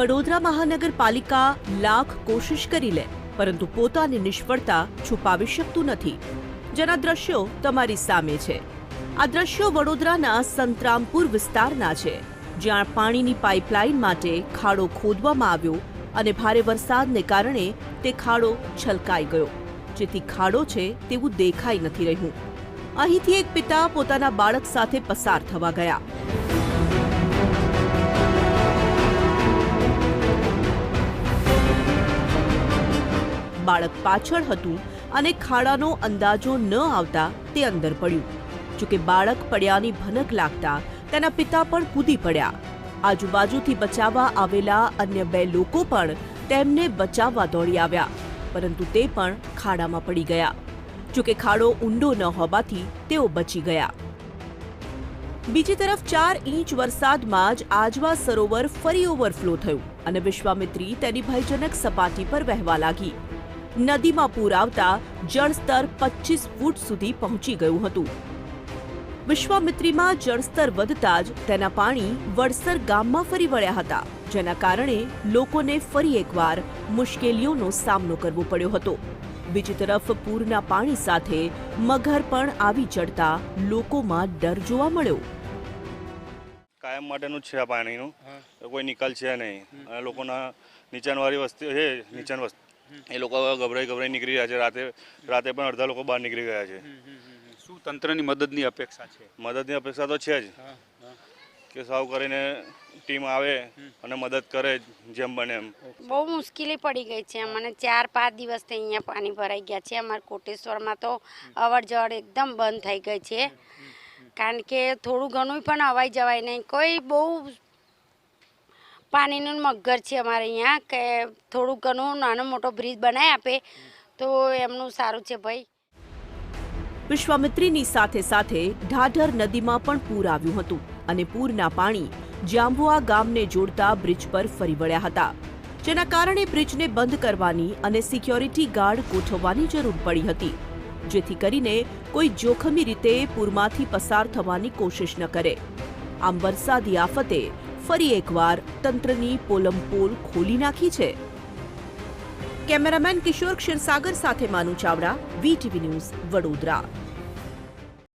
વડોદરા મહાનગરપાલિકા લાખ કોશિશ કરી લે, પરંતુ પોતાની નિષ્ફળતા છુપાવી શકતું નથી. જેના દ્રશ્યો તમારી સામે છે. આ દ્રશ્યો વડોદરાના સંતરામપુર વિસ્તારના છે, જ્યાં પાણીની પાઇપલાઇન માટે ખાડો ખોદવામાં આવ્યો અને ભારે વરસાદને કારણે તે ખાડો છલકાઈ ગયો. જેથી ખાડો છે તેવું દેખાઈ નથી રહ્યું. અહીંથી એક પિતા પોતાના બાળક સાથે પસાર થવા ગયા. બાળક પાછળ હતું અને ખાડાનો અંદાજો ન આવતા તે અંદર પડ્યું. જોકે બાળક પડ્યાની ભનક લાગતા તેના પિતા પણ કૂદી પડ્યા. આજુબાજુથી બચાવવા આવેલા અન્ય બે લોકો પણ તેમને બચાવવા દોડી આવ્યા, પરંતુ તે પણ ખાડામાં પડી ગયા. જોકે ખાડો ઊંડો ન હોવાથી તેઓ બચી ગયા. બીજી તરફ ચાર ઇંચ વરસાદમાં જ આજવા સરોવર ફરી ઓવરફ્લો થયું અને વિશ્વામિત્રી તેની ભયજનક સપાટી પર વહેવા લાગી. નદીમાં પૂર આવતા જળસ્તર પચીસ ફૂટ સુધી પહોંચી ગયું હતું. વિશ્વામિત્રીમાં જળસ્તર વધતા જ તેના પાણી વડસર ગામમાં ફરી વળ્યા હતા જેના કારણે લોકોને ફરી એકવાર મુશ્કેલીઓનો સામનો કરવો પડ્યો હતો. બીજી તરફ પૂરના પાણી સાથે મગર પણ આવી ચડતા લોકોમાં ડર જોવા મળ્યો. કાયમ માટેનું છે આ પાણીનું. કોઈ નિકાલ છે નહીં. અને લોકોના નીચાણવાળી વસ્તી છે નીચાણ વસ્તી એ લોકો ગભરાઈ ગભરાઈ નીકળી રહ્યા છે. રાતે રાતે પણ અડધા લોકો બહાર નીકળી ગયા છે. શું તંત્રની મદદની અપેક્ષા છે? મદદની અપેક્ષા તો છે જ. કે સાવ કરીને ટીમ આવે અને મદદ કરે જેમ બને એમ. બહુ મુશ્કેલી પડી ગઈ છે. મને ચાર પાંચ દિવસથી અહીંયા પાણી ભરાઈ ગયા છે. અમારા કોટેશ્વરમાં તો અવર જવર એકદમ બંધ થઈ ગઈ છે. કારણ કે થોડું ઘણું પણ અવાય જવાય નહીં. કોઈ બહુ પાણીનું મગર છે અમારે અહીંયા, કે થોડું ઘણું નાનો મોટો બ્રિજ બનાવી આપે, તો એમનું સારું છે ભાઈ. વિશ્વામિત્રીની સાથે સાથે ઢાઢર નદીમાં પણ પૂર આવ્યું હતું અને પૂરના પાણી જાંબુઆ ગામને જોડતા બ્રિજ પર ફરી વળ્યા હતા. જેના કારણે બ્રિજને બંધ કરવાની અને સિક્યોરિટી ગાર્ડ ગોઠવવાની જરૂર પડી હતી, જેથી કરીને કોઈ જોખમી રીતે પૂરમાંથી પસાર થવાની કોશિશ ન કરે. આમ વરસાદી આફતે ફરી એકવાર તંત્રની પોલમપોલ ખોલી નાખી છે. કેમેરામેન કિશોર ક્ષીરસાગર સાથે માનુ ચાવડા વીટીવી ન્યૂઝ વડોદરા.